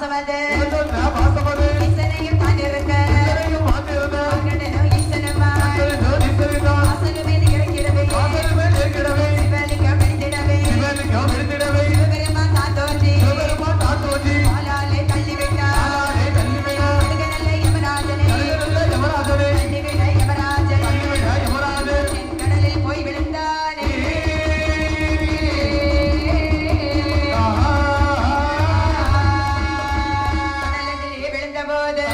வாசவதே. வாசவதே Never